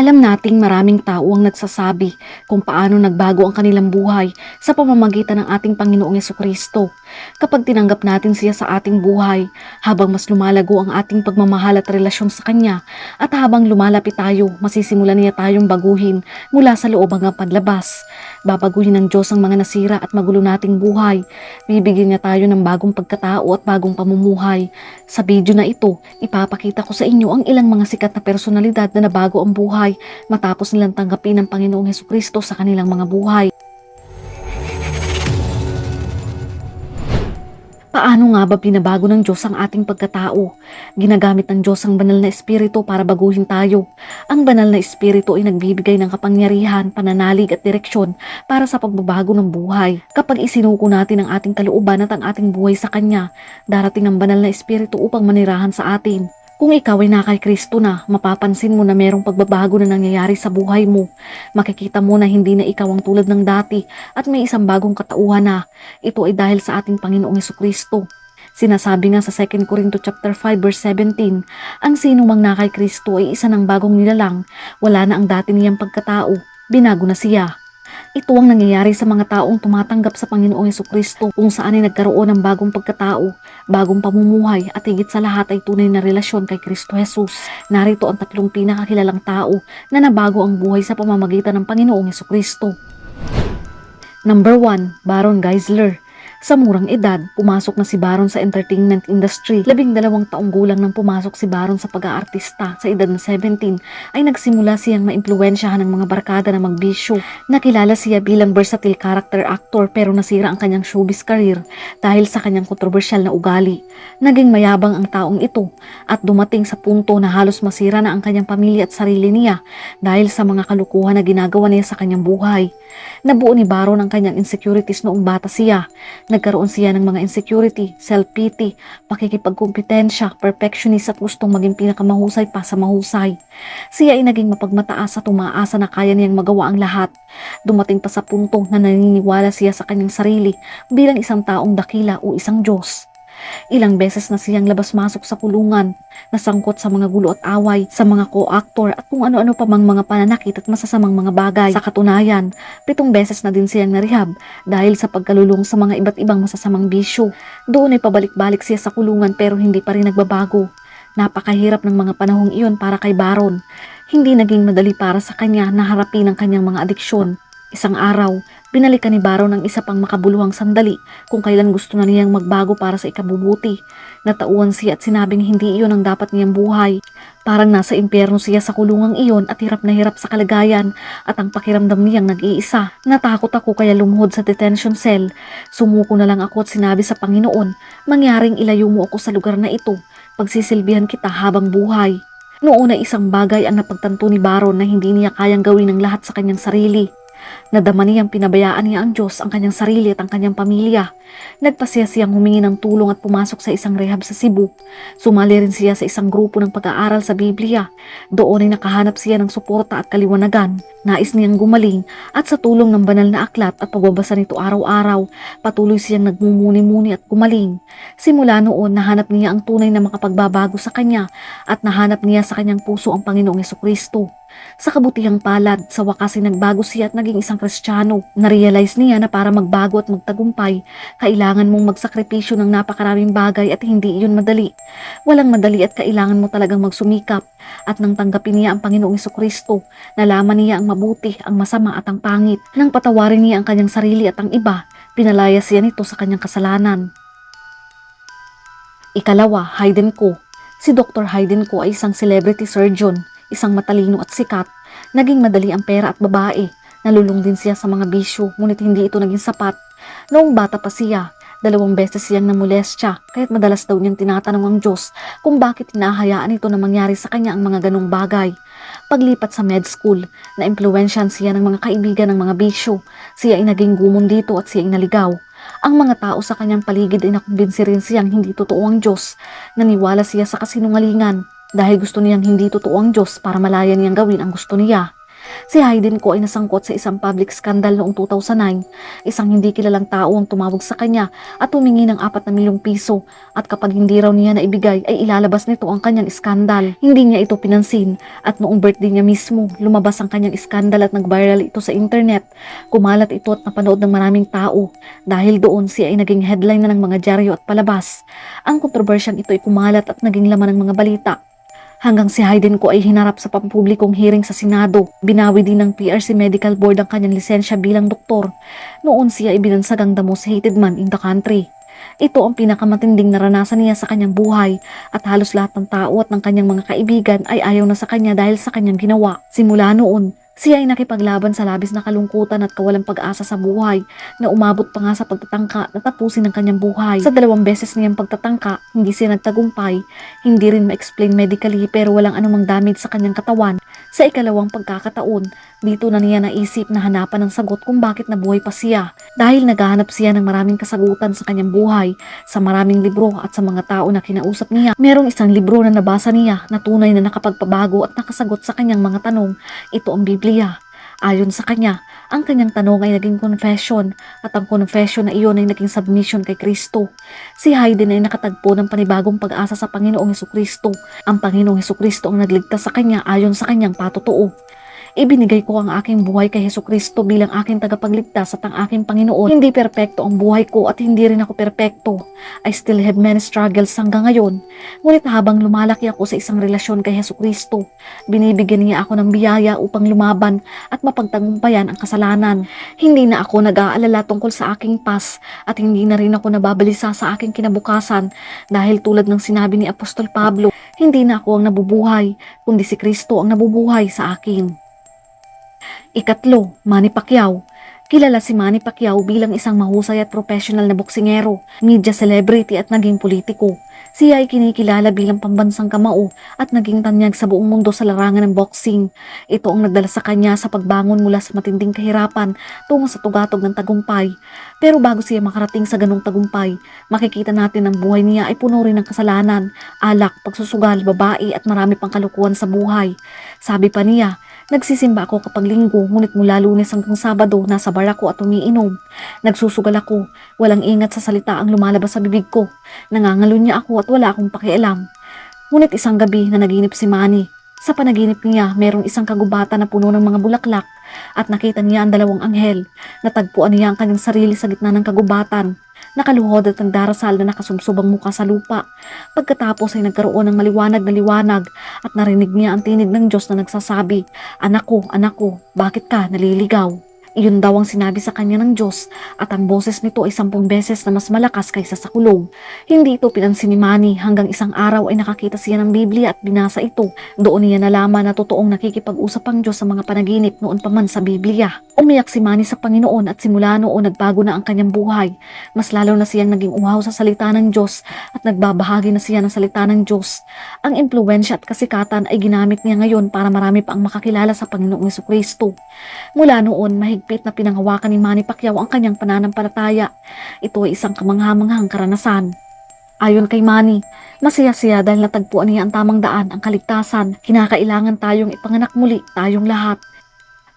Alam nating maraming tao ang nagsasabi kung paano nagbago ang kanilang buhay sa pamamagitan ng ating Panginoong Yeso Kristo. Kapag tinanggap natin siya sa ating buhay, habang mas lumalago ang ating pagmamahal at relasyon sa Kanya, at habang lumalapit tayo, masisimulan niya tayong baguhin mula sa loob hanggang panlabas. Babaguhin ng Diyos ang mga nasira at magulo nating buhay. Bibigyan niya tayo ng bagong pagkatao at bagong pamumuhay. Sa video na ito, ipapakita ko sa inyo ang ilang mga sikat na personalidad na nabago ang buhay matapos nilang tanggapin ang Panginoong Heso Kristo sa kanilang mga buhay. Paano nga ba binabago ng Diyos ang ating pagkatao? Ginagamit ng Diyos ang banal na espiritu para baguhin tayo. Ang banal na espiritu ay nagbibigay ng kapangyarihan, pananalig at direksyon para sa pagbabago ng buhay. Kapag isinuko natin ang ating kalooban at ang ating buhay sa Kanya, darating ang banal na espiritu upang manirahan sa atin. Kung ikaw ay na kay Kristo na, mapapansin mo na merong pagbabago na nangyayari sa buhay mo. Makikita mo na hindi na ikaw ang tulad ng dati at may isang bagong katauhan na. Ito ay dahil sa ating Panginoong Yeso Kristo. Sinasabi nga sa 2 Corinto chapter 5 verse 17, ang sino mang na kay Kristo ay isa ng bagong nilalang, wala na ang dati niyang pagkatao, binago na siya. Ito ang nangyayari sa mga taong tumatanggap sa Panginoong Yeso Kristo kung saan ay nagkaroon ng bagong pagkatao, bagong pamumuhay at higit sa lahat ay tunay na relasyon kay Kristo Jesus. Narito ang tatlong pinakakilalang tao na nabago ang buhay sa pamamagitan ng Panginoong Yeso Kristo. Number 1, Baron Geisler. Sa murang edad, pumasok na si Baron sa entertainment industry. Labing dalawang taong gulang nang pumasok si Baron sa pag-aartista. Sa edad na 17, ay nagsimula siyang maimpluwensyahan ng mga barkada na magbisyo. Nakilala siya bilang versatile character actor pero nasira ang kanyang showbiz career dahil sa kanyang kontrobersyal na ugali. Naging mayabang ang taong ito at dumating sa punto na halos masira na ang kanyang pamilya at sarili niya dahil sa mga kalukuhan na ginagawa niya sa kanyang buhay. Nabuo ni Baron ang kanyang insecurities noong bata siya. Nagkaroon siya ng mga insecurity, self-pity, pakikipagkumpetensya, perfectionist at gustong maging pinakamahusay pa sa mahusay. Siya ay naging mapagmataas at umaasa na kaya niyang magawa ang lahat. Dumating pa sa punto na naniniwala siya sa kanyang sarili bilang isang taong dakila o isang Diyos. Ilang beses na siyang labas-masok sa kulungan, nasangkot sa mga gulo at away, sa mga co-actor at kung ano-ano pa mang mga pananakit at masasamang mga bagay. Sa katunayan, pitong beses na din siyang narehab dahil sa pagkalulong sa mga iba't ibang masasamang bisyo. Doon ay pabalik-balik siya sa kulungan pero hindi pa rin nagbabago. Napakahirap ng mga panahong iyon para kay Baron. Hindi naging madali para sa kanya na harapin ang kanyang mga adiksyon. Isang araw, binalikan ni Baron ng isa pang makabuluhang sandali kung kailan gusto na niyang magbago para sa ikabubuti. Natauan siya at sinabing hindi iyon ang dapat niyang buhay. Parang nasa impyerno siya sa kulungang iyon at hirap na hirap sa kalagayan at ang pakiramdam niyang nag-iisa. Natakot ako kaya lumuhod sa detention cell. Sumuko na lang ako at sinabi sa Panginoon, mangyaring ilayo mo ako sa lugar na ito. Pagsisilbihan kita habang buhay. Noon ay isang bagay ang napagtanto ni Baron na hindi niya kayang gawin ng lahat sa kanyang sarili. Nadama niyang pinabayaan niya ang Diyos, ang kanyang sarili at ang kanyang pamilya. Nagpasya siyang humingi ng tulong at pumasok sa isang rehab sa Cebu. Sumali rin siya sa isang grupo ng pag-aaral sa Biblia. Doon ay nakahanap siya ng suporta at kaliwanagan. Nais niyang gumaling at sa tulong ng banal na aklat at pagbabasa nito araw-araw, patuloy siyang nagmumuni-muni at gumaling. Simula noon, nahanap niya ang tunay na makapagbabago sa kanya at nahanap niya sa kanyang puso ang Panginoong Kristo. Sa kabutihang palad, sa wakas ay nagbago siya at naging isang kristyano. Narealize niya na para magbago at magtagumpay, kailangan mong magsakripisyo ng napakaraming bagay at hindi iyon madali. Walang madali at kailangan mo talagang magsumikap. At nang tanggapin niya ang Panginoong Kristo, nalaman niya ang mabuti, ang masama at ang pangit. Nang patawarin niya ang kanyang sarili at ang iba, pinalaya siya nito sa kanyang kasalanan. Ikalawa, Hayden Ko. Si Dr. Hayden Ko ay isang celebrity surgeon, isang matalino at sikat. Naging madali ang pera at babae. Nalulung din siya sa mga bisyo, ngunit hindi ito naging sapat. Noong bata pa siya, dalawang beses siyang namolestya, kaya't madalas daw niyang tinatanong ang Diyos kung bakit hinahayaan ito na mangyari sa kanya ang mga ganong bagay. Paglipat sa med school, na-impluensyahan siya ng mga kaibigan ng mga bisyo. Siya ay naging gumon dito at siya ay naligaw. Ang mga tao sa kanyang paligid ay nakumbinsi rin siyang hindi totoo ang Diyos. Naniwala siya sa kasinungalingan dahil gusto niyang hindi totoo ang Diyos para malaya niyang gawin ang gusto niya. Si Hayden ko ay nasangkot sa isang public scandal noong 2009. Isang hindi kilalang tao ang tumawag sa kanya at humingi ng 4 na milyong piso at kapag hindi raw niya naibigay ay ilalabas nito ang kanyang skandal. Hindi niya ito pinansin at noong birthday niya mismo, lumabas ang kanyang skandal at nag-viral ito sa internet. Kumalat ito at napanood ng maraming tao. Dahil doon siya ay naging headline na ng mga dyaryo at palabas. Ang kontrobersyang ito ay kumalat at naging laman ng mga balita. Hanggang si Hayden ko ay hinarap sa pampublikong hearing sa Senado. Binawi din ng PRC Medical Board ang kanyang lisensya bilang doktor. Noon siya ay binansagang the most hated man in the country. Ito ang pinakamatinding naranasan niya sa kanyang buhay at halos lahat ng tao at ng kanyang mga kaibigan ay ayaw na sa kanya dahil sa kanyang ginawa. Simula noon, siya ay nakipaglaban sa labis na kalungkutan at kawalang pag-asa sa buhay na umabot pa nga sa pagtatangka na tapusin ang kanyang buhay. Sa dalawang beses niyang pagtatangka, hindi siya nagtagumpay, hindi rin ma-explain medically pero walang anumang damage sa kanyang katawan. Sa ikalawang pagkakataon, dito na niya naisip na hanapan ng sagot kung bakit nabuhay pa siya dahil naghahanap siya ng maraming kasagutan sa kanyang buhay, sa maraming libro at sa mga tao na kinausap niya. Merong isang libro na nabasa niya na tunay na nakapagpabago at nakasagot sa kanyang mga tanong. Ito ang Biblia. Ayon sa kanya, ang kanyang tanong ay naging confession at ang confession na iyon ay naging submission kay Kristo. Si Hayden ay nakatagpo ng panibagong pag-asa sa Panginoong Heso Kristo. Ang Panginoong Heso Kristo ang nagligtas sa kanya ayon sa kanyang patotoo. Ibinigay ko ang aking buhay kay Heso Kristo bilang aking tagapagligtas at ang aking Panginoon. Hindi perpekto ang buhay ko at hindi rin ako perpekto. I still have many struggles hanggang ngayon. Ngunit habang lumalaki ako sa isang relasyon kay Heso Kristo, binibigyan niya ako ng biyaya upang lumaban at mapagtagumpayan ang kasalanan. Hindi na ako nag-aalala tungkol sa aking past at hindi na rin ako nababalisa sa aking kinabukasan dahil tulad ng sinabi ni Apostol Pablo, hindi na ako ang nabubuhay, kundi si Kristo ang nabubuhay sa akin. Ikatlo, Manny Pacquiao. Kilala si Manny Pacquiao bilang isang mahusay at professional na boksingero, media celebrity at naging politiko. Siya ay kinikilala bilang pambansang kamao at naging tanyag sa buong mundo sa larangan ng boxing. Ito ang nagdala sa kanya sa pagbangon mula sa matinding kahirapan tungo sa tugatog ng tagumpay. Pero bago siya makarating sa ganong tagumpay, makikita natin ang buhay niya ay puno rin ng kasalanan, alak, pagsusugal, babae at marami pang kalukuhan sa buhay. Sabi pa niya, Nagsisimba ako kapag linggo, ngunit mula lunes hanggang sabado, nasa bar ako at umiinom. Nagsusugal ako, walang ingat sa salita ang lumalabas sa bibig ko. Nangangalunya ako at wala akong pakialam. Ngunit isang gabi na naginip si Manny. Sa panaginip niya, merong isang kagubatan na puno ng mga bulaklak at nakita niya ang dalawang anghel. Natagpuan niya ang kanyang sarili sa gitna ng kagubatan. Nakaluhod at nagdarasal na nakasumsubang muka sa lupa. Pagkatapos ay nagkaroon ng maliwanag na liwanag at narinig niya ang tinig ng Diyos na nagsasabi, Anak ko, anak ko, bakit ka naliligaw? Iyon daw ang sinabi sa kanya ng Diyos at ang boses nito ay sampung beses na mas malakas kaysa sa kulog. Hindi ito pinansin ni Manny hanggang isang araw ay nakakita siya ng Biblia at binasa ito. Doon niya nalaman na totoong nakikipag-usap ang Diyos sa mga panaginip noon pa man sa Biblia. Umiyak si Manny sa Panginoon at simula noon nagbago na ang kanyang buhay. Mas lalo na siyang naging uhaw sa salita ng Diyos at nagbabahagi na siya ng salita ng Diyos. Ang impluensya at kasikatan ay ginamit niya ngayon para marami pa ang makakilala sa Panginoong Yesu Kristo. Mula noon, mahigpit na pinanghawakan ni Manny Pacquiao ang kanyang pananampalataya. Ito ay isang kamanghamanghang karanasan. Ayon kay Manny, masaya siya dahil natagpuan niya ang tamang daan, ang kaligtasan. Kinakailangan tayong ipanganak muli, tayong lahat.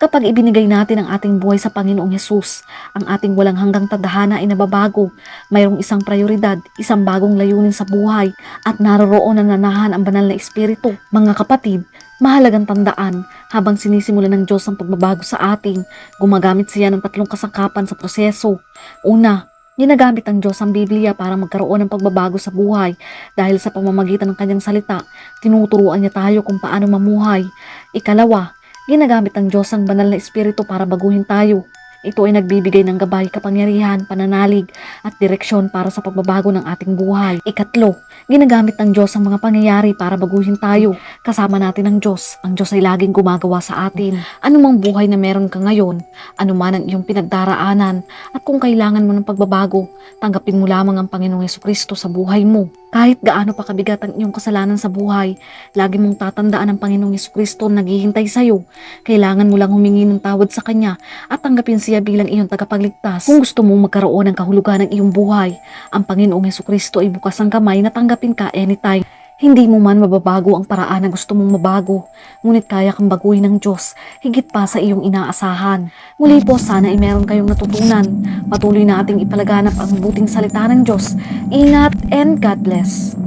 Kapag ibinigay natin ang ating buhay sa Panginoong Yesus, ang ating walang hanggang tadhana ay nababago. Mayroong isang prioridad, isang bagong layunin sa buhay, at naroroon na nanahan ang banal na espiritu. Mga kapatid, mahalagang tandaan, habang sinisimulan ng Diyos ang pagbabago sa atin, gumagamit siya ng tatlong kasangkapan sa proseso. Una, Ginagamit ng Diyos ang Biblia para magkaroon ng pagbabago sa buhay dahil sa pamamagitan ng kanyang salita, tinuturuan niya tayo kung paano mamuhay. Ikalawa, ginagamit ng Diyos ang banal na espiritu para baguhin tayo. Ito ay nagbibigay ng gabay, kapangyarihan, pananalig at direksyon para sa pagbabago ng ating buhay. Ikatlo, ginagamit ng Diyos ang mga pangyayari para baguhin tayo. Kasama natin ang Diyos. Ang Diyos ay laging gumagawa sa atin. Anumang buhay na meron ka ngayon, anuman ang iyong pinagdaraanan, at kung kailangan mo ng pagbabago, tanggapin mo lamang ang Panginoong Yesu Kristo sa buhay mo. Kahit gaano pa kabigat ang iyong kasalanan sa buhay, lagi mong tatandaan ang Panginoong Yesu Kristo na naghihintay sa iyo. Kailangan mo lang humingi ng tawad sa Kanya at tanggapin siya bilang iyong tagapagligtas. Kung gusto mong magkaroon ng kahulugan ng iyong buhay, ang Panginoong Yesu Kristo ay bukas ang kamay na tanggapin ka anytime. Hindi mo man mababago ang paraan na gusto mong mabago, ngunit kaya kang baguhin ng Diyos higit pa sa iyong inaasahan. Muli po sana ay meron kayong natutunan. Patuloy na ating ipalaganap ang buting salita ng Diyos. Ingat and God bless.